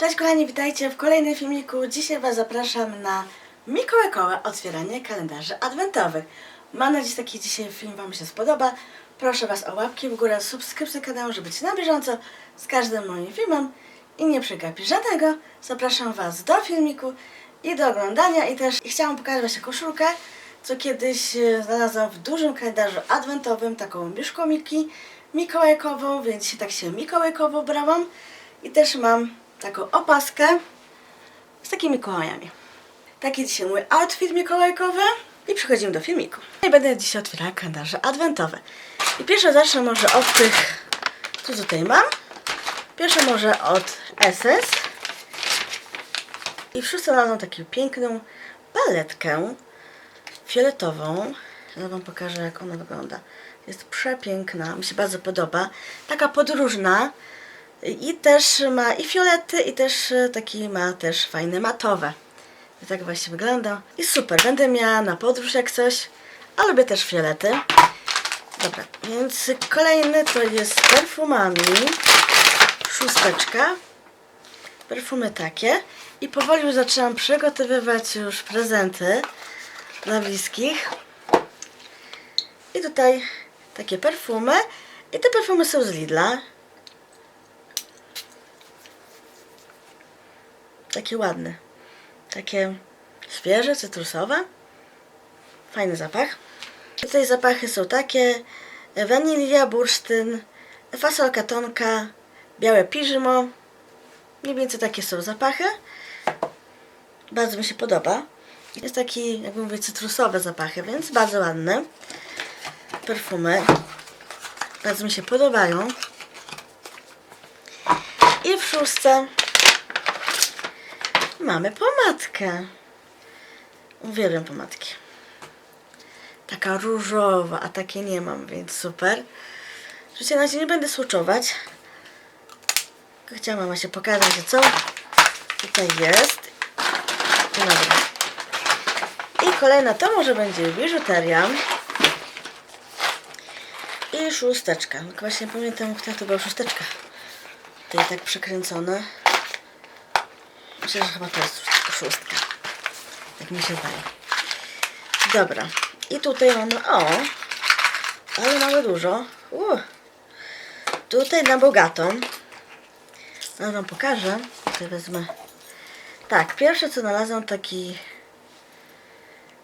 Cześć kochani, witajcie w kolejnym filmiku. Dzisiaj Was zapraszam na mikołajkowe otwieranie kalendarzy adwentowych. Mam nadzieję, że taki dzisiaj film Wam się spodoba. Proszę Was o łapki w górę, subskrypcję kanału, żeby być na bieżąco z każdym moim filmem i nie przegapić żadnego. Zapraszam Was do filmiku i do oglądania i też chciałam pokazać Właśnie koszulkę, co kiedyś e, znalazłam w dużym kalendarzu adwentowym, taką mieszką Miki mikołajkową, więc tak się mikołajkowo brałam. I też mam taką opaskę z takimi Mikołajami. Taki dzisiaj mój outfit mikołajkowy i przechodzimy do filmiku. I będę dzisiaj otwierała kalendarze adwentowe. I pierwsze zacznę może od tych, co tutaj mam. Pierwsze może od SS. I wszyscy znalazłam taką piękną paletkę fioletową. Ja Wam pokażę, jak ona wygląda. Jest przepiękna, mi się bardzo podoba. Taka podróżna. I też ma i fiolety, i też e, taki ma też fajne matowe. I tak właśnie wygląda. I super, będę miała na podróż jak coś. A lubię też fiolety. Dobra, więc kolejny to jest perfumami. Szósteczka. Perfumy takie. I powoli już zaczęłam przygotowywać już prezenty dla bliskich. I tutaj takie perfumy. I te perfumy są z Lidla. Takie ładne. Takie świeże, cytrusowe. Fajny zapach. Tutaj zapachy są takie. Wanilia, bursztyn, fasolka tonka, białe piżmo. Mniej więcej takie są zapachy. Bardzo mi się podoba. Jest taki, jak mówię, cytrusowe zapachy, więc bardzo ładne. Perfumy. Bardzo mi się podobają. I w szóstce mamy pomadkę. Uwielbiam pomadki. Taka różowa, a takie nie mam, więc super. Oczywiście na razie nie będę słuczować. Tylko chciałam wam się pokazać, co tutaj jest. No Dobra. I kolejna to może będzie biżuteria. I szósteczka. Właśnie pamiętam, która to była szósteczka. Tutaj tak przekręcone. Myślę, że chyba to jest szóstka. Tak mi się zdaje. Dobra. I tutaj mamy, o, ale mamy dużo. Uh. Tutaj na bogato. No wam pokażę. Tutaj wezmę. Tak, pierwsze co znalazłam taki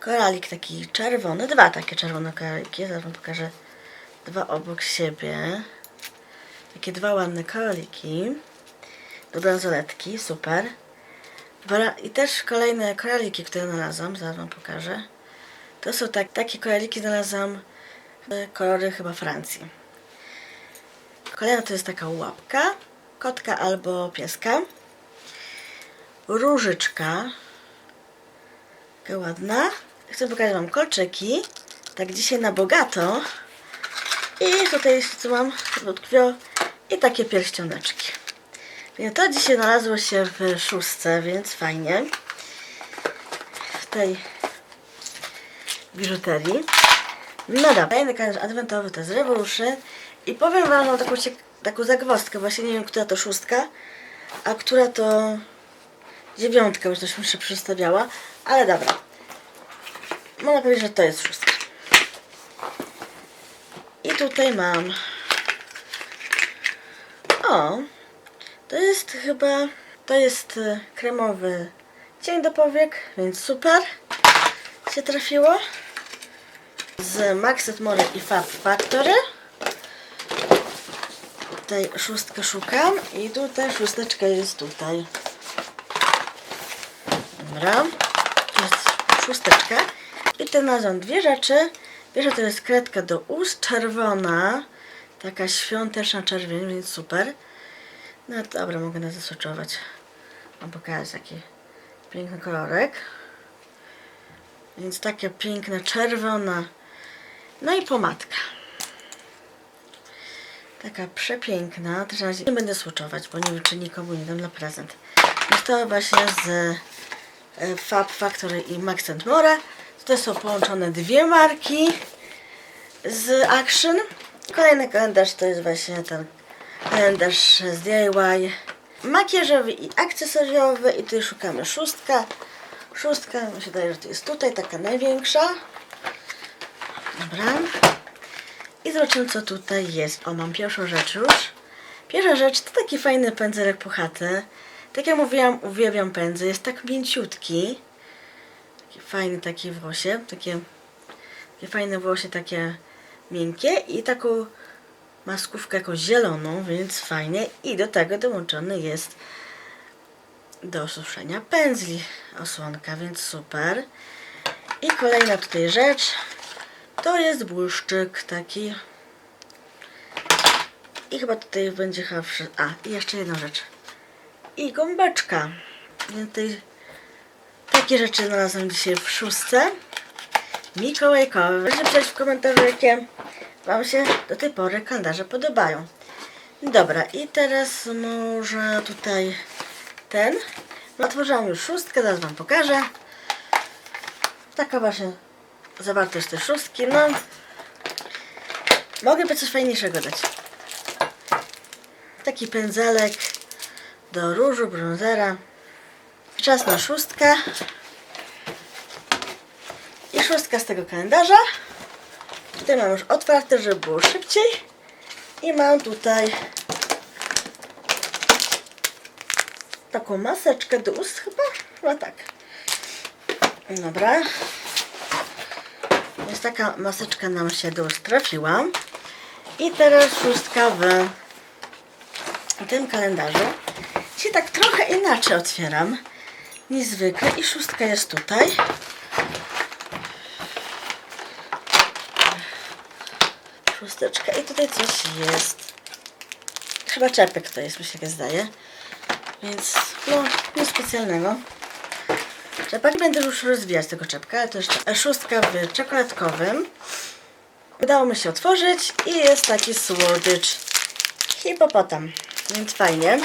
koralik taki czerwony. Dwa takie czerwone koraliki. Zaraz wam pokażę. Dwa obok siebie. Takie dwa ładne koraliki. Do bransoletki. Super. I też kolejne koraliki, które znalazłam, zaraz wam pokażę. To są tak, takie koraliki znalazłam kolory chyba Francji. Kolejna to jest taka łapka, kotka albo pieska. Różyczka. Taka ładna. Chcę pokazać wam kolczyki. Tak dzisiaj na bogato. I tutaj co mam tkwiło i takie pierścioneczki. To dzisiaj znalazło się w szóstce, więc fajnie. W tej biżuterii. No dobra, kolejny kalendarz adwentowy to jest Revolution. I powiem wam mam taką, taką zagwozdkę, właśnie nie wiem, która to szóstka, a która to dziewiątka, bo coś mi się przestawiała, ale dobra. Można powiedzieć, że to jest szóstka. I tutaj mam o, to jest chyba, to jest e, kremowy cień do powiek, więc super się trafiło. Z Maxet More i Fab Factory. Tutaj szóstkę szukam i tutaj szósteczka jest tutaj. Dobra, to jest szósteczka. I te nazwą dwie rzeczy. Pierwsza to jest kredka do ust, czerwona, taka świąteczna czerwień, więc super. No dobra, mogę nas zasoczować. Mam pokazać taki piękny kolorek. Więc taka piękna, czerwona. No i pomadka. Taka przepiękna. Też na razie nie będę słuczować, bo nie wiem, czy nikomu nie dam na prezent. Jest to właśnie z e, Fab Factory i Max More. Tutaj są połączone dwie marki z Action. Kolejny kalendarz to jest właśnie ten kalendarz z DIY makijażowy i akcesoriowy i tutaj szukamy szóstka. Szóstka, mi się wydaje, że to jest tutaj, taka największa. Dobra. I zobaczymy, co tutaj jest. O, mam pierwszą rzecz już. Pierwsza rzecz to taki fajny pędzelek puchaty. Tak jak mówiłam, uwielbiam pędzel. Jest tak mięciutki. Taki fajny taki włosie. Takie, takie fajne włosie, takie miękkie. I taką maskówkę jakąś zieloną, więc fajnie. I do tego dołączony jest do suszenia pędzli osłonka, więc super. I kolejna tutaj rzecz to jest błyszczyk taki. I chyba tutaj będzie chyba A, i jeszcze jedna rzecz. I gąbeczka. Więc tutaj takie rzeczy znalazłam dzisiaj w szóstce. Mikołajkowe. Proszę pisać w komentarzu, jakie Wam się do tej pory kalendarze podobają. Dobra, i teraz może tutaj ten. No, Otworzyłam już szóstkę, zaraz Wam pokażę. Taka właśnie zawartość tej szóstki. No, mogę coś fajniejszego dać. Taki pędzelek do różu, brązera. Czas na szóstkę. I szóstka z tego kalendarza. Tutaj mam już otwarte, żeby było szybciej. I mam tutaj taką maseczkę do ust chyba? Chyba tak. Dobra. Jest taka maseczka nam się do ust trafiła. I teraz szóstka w tym kalendarzu. Dzisiaj tak trochę inaczej otwieram niż zwykle. I szóstka jest tutaj. Szósteczka. I tutaj coś jest. Chyba czepek to jest, mi się tak zdaje. Więc no, nic specjalnego. Czepek będę już rozwijać tego czepka, ale to jeszcze szóstka w czekoladkowym. Udało mi się otworzyć i jest taki słodycz hipopotam, więc fajnie.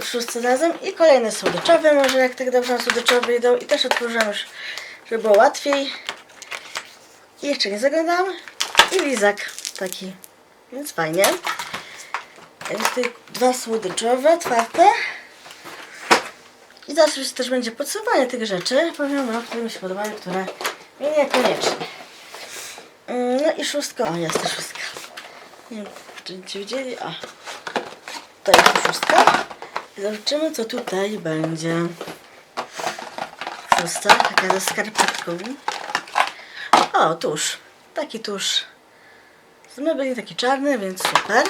W szóstce razem i kolejne słodyczowe, może jak tak dobrze na słodyczowe idą i też otworzyłam już, żeby było łatwiej. I jeszcze nie zaglądam. I lizak taki, więc fajnie. Jest tutaj dwa słodyczowe, otwarte. I zaraz już też będzie podsumowanie tych rzeczy. Powiem wam, które mi się podobają, które mi niekoniecznie. Mm, No i szóstka. O, jest ta szóstka. Nie wiem, czy ci widzieli. O. To jest szóstka. I zobaczymy, co tutaj będzie. Szósta, taka ze skarpetką. O, tusz. Taki tusz. Z mebeli taki czarny, więc super.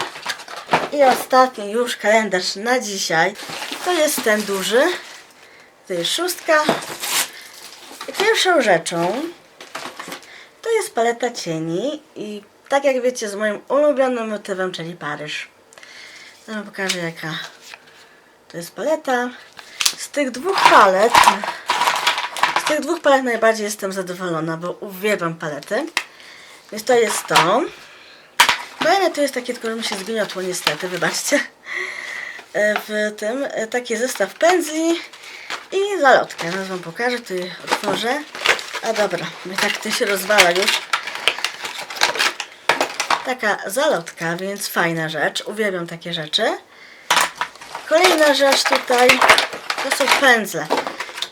I ostatni już kalendarz na dzisiaj. To jest ten duży. To jest szóstka. I pierwszą rzeczą to jest paleta cieni. I tak jak wiecie, z moim ulubionym motywem, czyli Paryż. Ja pokażę jaka to jest paleta. Z tych dwóch palet, z tych dwóch palet najbardziej jestem zadowolona, bo uwielbiam palety. Więc to jest to. Kolejne to jest takie, tylko że mi się zgniotło niestety, wybaczcie. E, W tym e, taki zestaw pędzli i zalotkę. Teraz wam pokażę, tu je otworzę. A dobra, bo tak to się rozwala już. Taka zalotka, więc fajna rzecz. Uwielbiam takie rzeczy. Kolejna rzecz tutaj to są pędzle.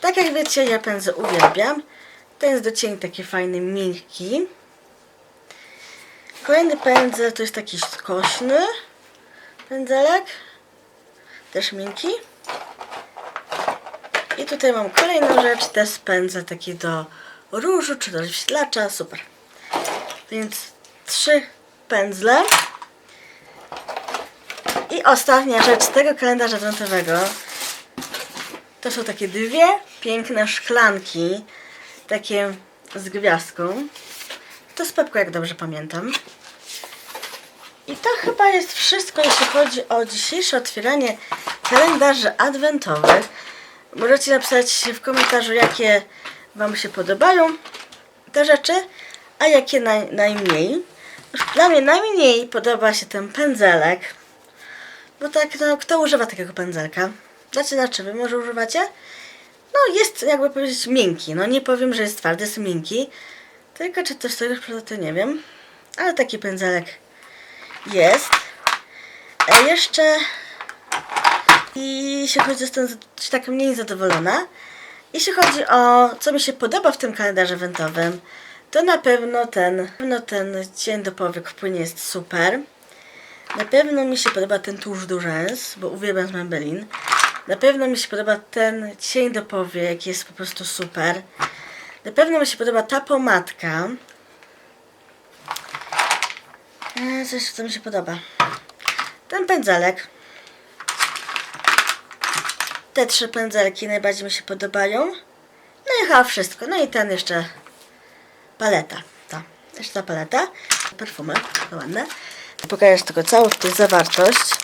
Tak jak wiecie, ja pędzle uwielbiam. Ten jest do cieni taki fajny, miękki. Kolejny pędzel to jest taki skośny pędzelek. Też miękki. I tutaj mam kolejną rzecz, też pędzel taki do różu czy do wyświetlacza. Super. Więc trzy pędzle. I ostatnia rzecz tego kalendarza adwentowego to są takie dwie piękne szklanki, takie z gwiazdką. To z Pepko, jak dobrze pamiętam. To chyba jest wszystko, jeśli chodzi o dzisiejsze otwieranie kalendarzy adwentowych. Możecie napisać w komentarzu, jakie Wam się podobają te rzeczy, a jakie naj, najmniej. Dla mnie najmniej podoba się ten pędzelek. Bo tak, no, kto używa takiego pędzelka? Znaczy, znaczy, wy może używacie? No, jest, jakby powiedzieć, miękki. No, nie powiem, że jest twardy, jest miękki. Tylko czy też tego to nie wiem. Ale taki pędzelek jest. E, jeszcze I jeśli chodzi, jestem tak mniej zadowolona. Jeśli chodzi o co mi się podoba w tym kalendarzu eventowym, to na pewno ten, na pewno ten cień do powiek płynie jest super. Na pewno mi się podoba ten tusz do rzęs, bo uwielbiam z Maybelline. Na pewno mi się podoba ten cień do powiek, jest po prostu super. Na pewno mi się podoba ta pomadka. E, Coś, co mi się podoba. Ten pędzelek. Te trzy pędzelki najbardziej mi się podobają. No i chyba wszystko. No i ten jeszcze paleta. Ta. Jeszcze ta paleta. Perfumy. To ładne. Pokażę tylko całą tutaj zawartość.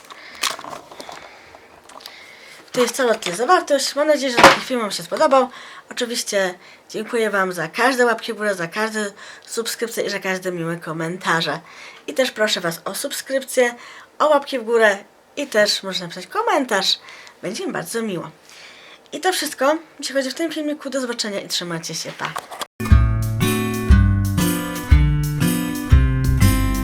To jest cała tutaj zawartość. Mam nadzieję, że taki film Wam się spodobał. Oczywiście dziękuję Wam za każde łapki w górę, za każde subskrypcje i za każde miłe komentarze. I też proszę Was o subskrypcję, o łapki w górę i też można napisać komentarz. Będzie mi bardzo miło. I to wszystko, jeśli chodzi w tym filmiku. Do zobaczenia i trzymajcie się. Pa!